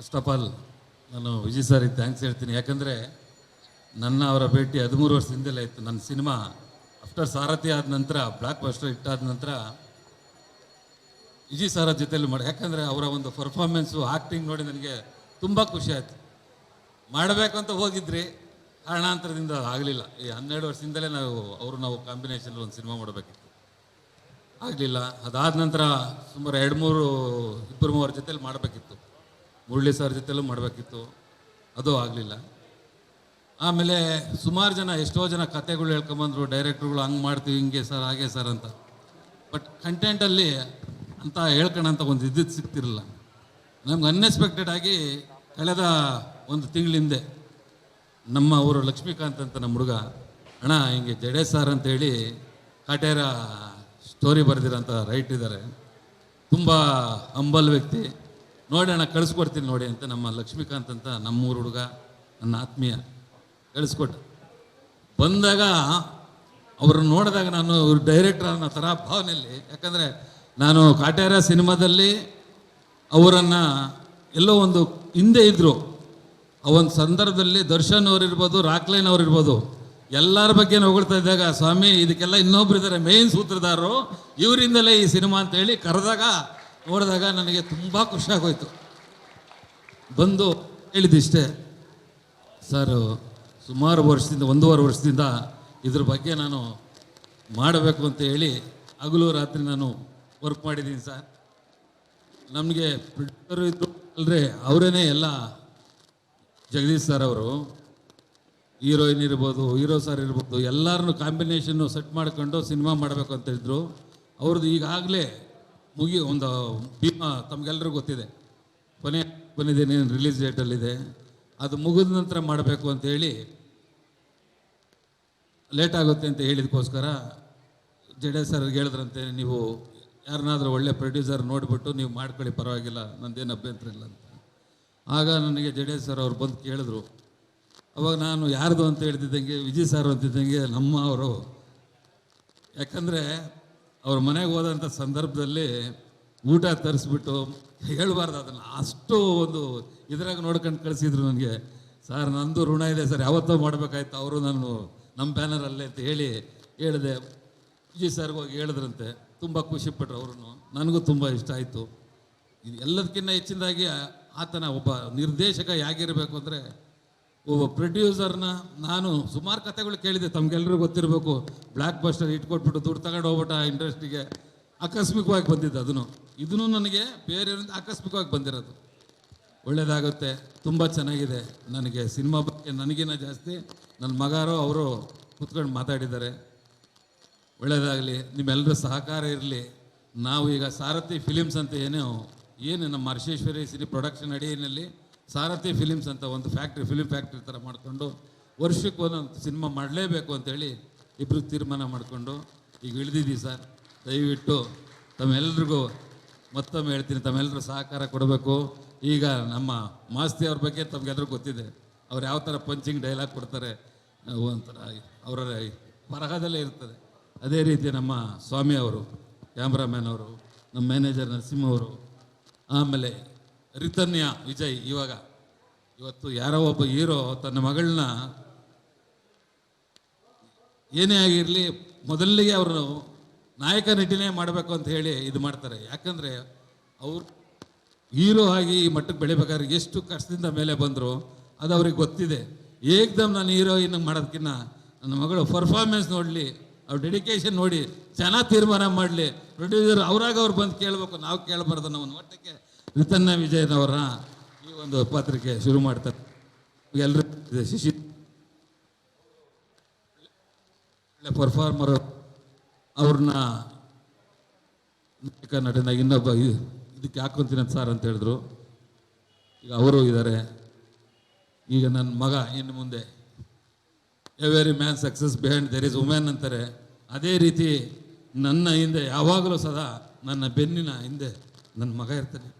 First of all ನಾನು ವಿಜಯ್ ಸಾರಿಗೆ thanks ಹೇಳ್ತೀನಿ. ಯಾಕಂದರೆ ನನ್ನ ಅವರ ಭೇಟಿ ಹದಿಮೂರು ವರ್ಷದಿಂದಲೇ ಇತ್ತು. ನನ್ನ ಸಿನಿಮಾ ಆಫ್ಟರ್ ಸಾರಥಿ ಆದ ನಂತರ ಬ್ಲಾಕ್ ಬಸ್ಟರ್ ಇಟ್ಟಾದ ನಂತರ ವಿಜಯ್ ಸಾರ ಜೊತೆಯಲ್ಲಿ ಮಾಡಿ, ಯಾಕಂದರೆ ಅವರ ಒಂದು ಪರ್ಫಾರ್ಮೆನ್ಸು ಆ್ಯಕ್ಟಿಂಗ್ ನೋಡಿ ನನಗೆ ತುಂಬ ಖುಷಿ ಆಯಿತು. ಮಾಡಬೇಕು ಅಂತ ಹೋಗಿದ್ರಿ, ಕಾರಣಾಂತರದಿಂದ ಆಗಲಿಲ್ಲ. ಈ ಹನ್ನೆರಡು ವರ್ಷದಿಂದಲೇ ನಾವು, ಅವರು ನಾವು ಕಾಂಬಿನೇಷನ್ ಒಂದು ಸಿನಿಮಾ ಮಾಡಬೇಕಿತ್ತು. ಆಗಲಿಲ್ಲ. ಅದಾದ ನಂತರ ಸುಮಾರು ಎರಡು ಮೂರು ಇಬ್ಬರು ಮೂವರ ಜೊತೆಲಿ ಮಾಡಬೇಕಿತ್ತು. ಮುರಳಿ ಸರ್ ಜೊತೆಲೂ ಮಾಡಬೇಕಿತ್ತು. ಅದು ಆಗಲಿಲ್ಲ. ಆಮೇಲೆ ಸುಮಾರು ಜನ, ಎಷ್ಟೋ ಜನ ಕತೆಗಳು ಹೇಳ್ಕೊಂಬಂದರು, ಡೈರೆಕ್ಟ್ರುಗಳು ಹಂಗೆ ಮಾಡ್ತೀವಿ, ಹಿಂಗೆ ಸರ್, ಹಾಗೆ ಸರ್ ಅಂತ. ಬಟ್ ಕಂಟೆಂಟಲ್ಲಿ ಅಂತ ಹೇಳ್ಕೊಳಂತ ಒಂದು ಇದ್ದಿದ್ದು ಸಿಗ್ತಿರಲಿಲ್ಲ ನಮ್ಗೆ ಅನ್ಎಕ್ಸ್ಪೆಕ್ಟೆಡ್ ಆಗಿ ಕಳೆದ ಒಂದು ತಿಂಗಳ ಹಿಂದೆ ನಮ್ಮ ಊರು ಲಕ್ಷ್ಮೀಕಾಂತ್ ಅಂತ ನಮ್ಮ ಹುಡುಗ, ಅಣ್ಣ, ಹಿಂಗೆ ಜಡೇ ಸರ್ ಅಂತೇಳಿ ಕಾಟೇರ ಸ್ಟೋರಿ ಬರೆದಿರೋಂಥ ರೈಟ್ ಇದ್ದಾರೆ ತುಂಬ ಹಂಬಲ್ ವ್ಯಕ್ತಿ. ನೋಡಿ ಅಣ್ಣ, ಕಳಿಸ್ಕೊಡ್ತೀನಿ ನೋಡಿ ಅಂತ ನಮ್ಮ ಲಕ್ಷ್ಮೀಕಾಂತ್ ಅಂತ ನಮ್ಮೂರು ಹುಡುಗ, ನನ್ನ ಆತ್ಮೀಯ ಕಳಿಸ್ಕೊಟ್ಟ ಬಂದಾಗ ಅವ್ರನ್ನ ನೋಡಿದಾಗ ನಾನು ಇವ್ರು ಡೈರೆಕ್ಟರ್ ಅನ್ನೋ ಥರ ಭಾವನೆಯಲ್ಲಿ, ಯಾಕಂದರೆ ನಾನು ಕಾಟೇರ ಸಿನಿಮಾದಲ್ಲಿ ಅವರನ್ನು ಎಲ್ಲೋ ಒಂದು ಹಿಂದೆ ಇದ್ದರು ಆ ಒಂದು ಸಂದರ್ಭದಲ್ಲಿ ದರ್ಶನ್ ಅವ್ರು ಇರ್ಬೋದು ರಾಕ್ಲೈನ್ ಅವ್ರು ಇರ್ಬೋದು ಎಲ್ಲರ ಬಗ್ಗೆ ಹೊಗಳ್ತಾ ಇದ್ದಾಗ, ಸ್ವಾಮಿ, ಇದಕ್ಕೆಲ್ಲ ಇನ್ನೊಬ್ರು ಇದ್ದಾರೆ ಮೇನ್ ಸೂತ್ರಧಾರರು, ಇವರಿಂದಲೇ ಈ ಸಿನಿಮಾ ಅಂತೇಳಿ ಕರೆದಾಗ ನೋಡಿದಾಗ ನನಗೆ ತುಂಬ ಖುಷಿಯಾಗೋಯ್ತು ಬಂದು ಹೇಳಿದಿಷ್ಟೇ ಸರ್, ಸುಮಾರು ವರ್ಷದಿಂದ, ಒಂದೂವರೆ ವರ್ಷದಿಂದ ಇದ್ರ ಬಗ್ಗೆ ನಾನು ಮಾಡಬೇಕು ಅಂತ ಹೇಳಿ ಹಗಲು ರಾತ್ರಿ ನಾನು ವರ್ಕ್ ಮಾಡಿದ್ದೀನಿ ಸರ್. ನಮಗೆ ಪ್ರೊಡ್ಯೂಸರು ಇದ್ದರು ಅಲ್ಲದೆ ಅವರೇ ಎಲ್ಲ ಜಗದೀಶ್ ಸರ್ ಅವರು. ಹೀರೋಯಿನ್ ಇರ್ಬೋದು, ಹೀರೋ ಸರ್ ಇರ್ಬೋದು ಎಲ್ಲರನ್ನು ಕಾಂಬಿನೇಷನ್ನು ಸೆಟ್ ಮಾಡ್ಕೊಂಡು ಸಿನಿಮಾ ಮಾಡಬೇಕು ಅಂತ ಹೇಳಿದ್ರು ಅವ್ರದ್ದು ಈಗಾಗಲೇ ಮುಗಿ ಒಂದು ಭೀಮಾ ತಮಗೆಲ್ಲರಿಗೂ ಗೊತ್ತಿದೆ. ಕೊನೆ ಕೊನೆದೇನೆ ರಿಲೀಸ್ ಡೇಟಲ್ಲಿದೆ ಅದು ಮುಗಿದ ನಂತರ ಮಾಡಬೇಕು ಅಂತ ಹೇಳಿ ಲೇಟ್ ಆಗುತ್ತೆ ಅಂತ ಹೇಳಿದಕ್ಕೋಸ್ಕರ ಜಡೇ ಸರ್ ಹೇಳಿದ್ರಂತೆ, ನೀವು ಯಾರನ್ನಾದರೂ ಒಳ್ಳೆ ಪ್ರೊಡ್ಯೂಸರ್ ನೋಡಿಬಿಟ್ಟು ನೀವು ಮಾಡ್ಕೊಳ್ಳಿ, ಪರವಾಗಿಲ್ಲ, ನಂದೇನು ಅಭ್ಯಂತರ ಇಲ್ಲ ಅಂತ. ಆಗ ನನಗೆ ಜಡೇ ಸರ್ ಅವ್ರು ಬಂದು ಕೇಳಿದ್ರು, ಅವಾಗ ನಾನು ಯಾರ್ದು ಅಂತ ಹೇಳ್ತಿದ್ದಂಗೆ ವಿಜಯ್ ಸರ್ ಅಂತಿದ್ದಂಗೆ ನಮ್ಮ ಅವರು. ಯಾಕಂದರೆ ಅವ್ರ ಮನೆಗೆ ಹೋದಂಥ ಸಂದರ್ಭದಲ್ಲಿ ಊಟ ತರಿಸ್ಬಿಟ್ಟು ಹೇಳ್ಬಾರ್ದು ಅದನ್ನು. ಅಷ್ಟು ಒಂದು ಇದ್ರಾಗ ನೋಡ್ಕೊಂಡು ಕಳಿಸಿದ್ರು ನನಗೆ, ಸರ್, ನಂದು ಋಣ ಇದೆ ಸರ್, ಯಾವತ್ತೋ ಮಾಡಬೇಕಾಯ್ತು, ಅವರು ನಾನು ನಮ್ಮ ಬ್ಯಾನರಲ್ಲೇ ಅಂತ ಹೇಳಿ ಹೇಳಿದೆ. ಜಿ. ಸರ್ಗೆ ಹೋಗಿ ಹೇಳಿದ್ರಂತೆ. ತುಂಬ ಖುಷಿಪಟ್ರು ಅವರು ನನಗೂ ತುಂಬ ಇಷ್ಟ ಆಯಿತು. ಇದು ಎಲ್ಲದಕ್ಕಿಂತ ಹೆಚ್ಚಿನದಾಗಿ ಆತನ ಒಬ್ಬ ನಿರ್ದೇಶಕ ಹೇಗಿರಬೇಕು ಅಂದರೆ ಒಬ್ಬ ಪ್ರೊಡ್ಯೂಸರ್ನ ನಾನು ಸುಮಾರು ಕಥೆಗಳು ಕೇಳಿದೆ ತಮ್ಗೆಲ್ಲರಿಗೂ ಗೊತ್ತಿರಬೇಕು. ಬ್ಲ್ಯಾಕ್ ಬಸ್ಟರ್ ಇಟ್ಕೊಟ್ಬಿಟ್ಟು ದುಡ್ಡು ತಗೊಂಡು ಹೋಗ್ಬಿಟ್ಟ ಇಂಡಸ್ಟ್ರಿಗೆ. ಆಕಸ್ಮಿಕವಾಗಿ ಬಂದಿದ್ದು ಅದನ್ನು ಇದನ್ನು ನನಗೆ ಬೇರೆಯವರಿಂದ ಆಕಸ್ಮಿಕವಾಗಿ ಬಂದಿರೋದು. ಒಳ್ಳೆಯದಾಗುತ್ತೆ ತುಂಬ ಚೆನ್ನಾಗಿದೆ. ನನಗೆ ಸಿನಿಮಾ ಬಗ್ಗೆ ನನಗಿನ್ನ ಜಾಸ್ತಿ. ನನ್ನ ಮಗಾರು, ಅವರು ಕುತ್ಕೊಂಡು ಮಾತಾಡಿದ್ದಾರೆ. ಒಳ್ಳೆಯದಾಗಲಿ ನಿಮ್ಮೆಲ್ಲರ ಸಹಕಾರ ಇರಲಿ. ನಾವು ಈಗ ಸಾರಥಿ ಫಿಲಿಮ್ಸ್ ಅಂತ ಏನು ಏನು ನಮ್ಮ ಹರ್ಷೇಶ್ವರಿ ಸಿನಿ ಪ್ರೊಡಕ್ಷನ್ ಅಡಿಯಲ್ಲಿ ಸಾರಥಿ ಫಿಲಿಮ್ಸ್ ಅಂತ ಒಂದು ಫ್ಯಾಕ್ಟ್ರಿ ಫಿಲಿಮ್ ಫ್ಯಾಕ್ಟ್ರಿ ಥರ ಮಾಡಿಕೊಂಡು ವರ್ಷಕ್ಕೆ ಒಂದೊಂದು ಸಿನಿಮಾ ಮಾಡಲೇಬೇಕು ಅಂತೇಳಿ ಇಬ್ಬರು ತೀರ್ಮಾನ ಮಾಡಿಕೊಂಡು, ಈಗ ಇಳಿದಿದ್ದೀವಿ ಸರ್, ದಯವಿಟ್ಟು ತಮ್ಮೆಲ್ರಿಗೂ ಮತ್ತೊಮ್ಮೆ ಹೇಳ್ತೀನಿ ತಮ್ಮೆಲ್ಲರೂ ಸಹಕಾರ ಕೊಡಬೇಕು. ಈಗ ನಮ್ಮ ಮಾಸ್ತಿ ಅವ್ರ ಬಗ್ಗೆ ತಮಗೆಲ್ಲರೂ ಗೊತ್ತಿದೆ. ಅವ್ರು ಯಾವ ಥರ ಪಂಚಿಂಗ್ ಡೈಲಾಗ್ ಕೊಡ್ತಾರೆ ಒಂಥರ ಅವರ ಬರಹದಲ್ಲೇ ಇರ್ತದೆ. ಅದೇ ರೀತಿ ನಮ್ಮ ಸ್ವಾಮಿ ಅವರು, ಕ್ಯಾಮ್ರಾಮ್ಯಾನ್ ಅವರು, ನಮ್ಮ ಮ್ಯಾನೇಜರ್ ನರಸಿಂಹ ಅವರು, ಆಮೇಲೆ ರಿತನ್ಯ, ವಿಜಯ್, ಇವಾಗ. ಇವತ್ತು ಯಾರೋ ಒಬ್ಬ ಹೀರೋ ತನ್ನ ಮಗಳನ್ನ ಏನೇ ಆಗಿರಲಿ ಮೊದಲಿಗೆ ಅವರು ನಾಯಕ ನಟಿನೇ ಮಾಡಬೇಕು ಅಂತ ಹೇಳಿ ಇದು ಮಾಡ್ತಾರೆ. ಯಾಕಂದರೆ ಅವ್ರು ಹೀರೋ ಆಗಿ ಈ ಮಟ್ಟಕ್ಕೆ ಬೆಳಿಬೇಕಾದ್ರೆ ಎಷ್ಟು ಕಷ್ಟದಿಂದ ಮೇಲೆ ಬಂದರು ಅದು ಅವ್ರಿಗೆ ಗೊತ್ತಿದೆ. ಏಕ್ದಮ್ ನಾನು ಹೀರೋಯಿನ್ ಮಾಡೋದಕ್ಕಿಂತ ನನ್ನ ಮಗಳು ಪರ್ಫಾರ್ಮೆನ್ಸ್ ನೋಡಲಿ, ಅವ್ರ ಡೆಡಿಕೇಶನ್ ನೋಡಿ ಚೆನ್ನಾಗಿ ತೀರ್ಮಾನ ಮಾಡಲಿ. ಪ್ರೊಡ್ಯೂಸರ್ ಅವ್ರಾಗ ಅವ್ರು ಬಂದು ಕೇಳಬೇಕು, ನಾವು ಕೇಳಬಾರ್ದು ನಾವು ಮಟ್ಟಕ್ಕೆ ರಿತನ್ನ ವಿಜಯನವರ ಈ ಒಂದು ಪತ್ರಿಕೆ ಶುರು ಮಾಡ್ತಾರೆ. ಎಲ್ಲರೂ ಶಿಶಿ. ಒಳ್ಳೆ ಪರ್ಫಾರ್ಮರ್ ಅವ್ರನ್ನ ನಾಯಕ ನಟನ ಇನ್ನೊಬ್ಬ ಇದಕ್ಕೆ ಹಾಕೊಂತೀನಿ ಸರ್ ಅಂತ ಹೇಳಿದ್ರು. ಈಗ ಅವರು ಇದ್ದಾರೆ. ಈಗ ನನ್ನ ಮಗ ಇನ್ನು ಮುಂದೆ every man success behind there is women ಅಂತಾರೆ. ಅದೇ ರೀತಿ ನನ್ನ ಹಿಂದೆ ಯಾವಾಗಲೂ ಸದಾ ನನ್ನ ಬೆನ್ನಿನ ಹಿಂದೆ ನನ್ನ ಮಗ ಇರ್ತಾನೆ.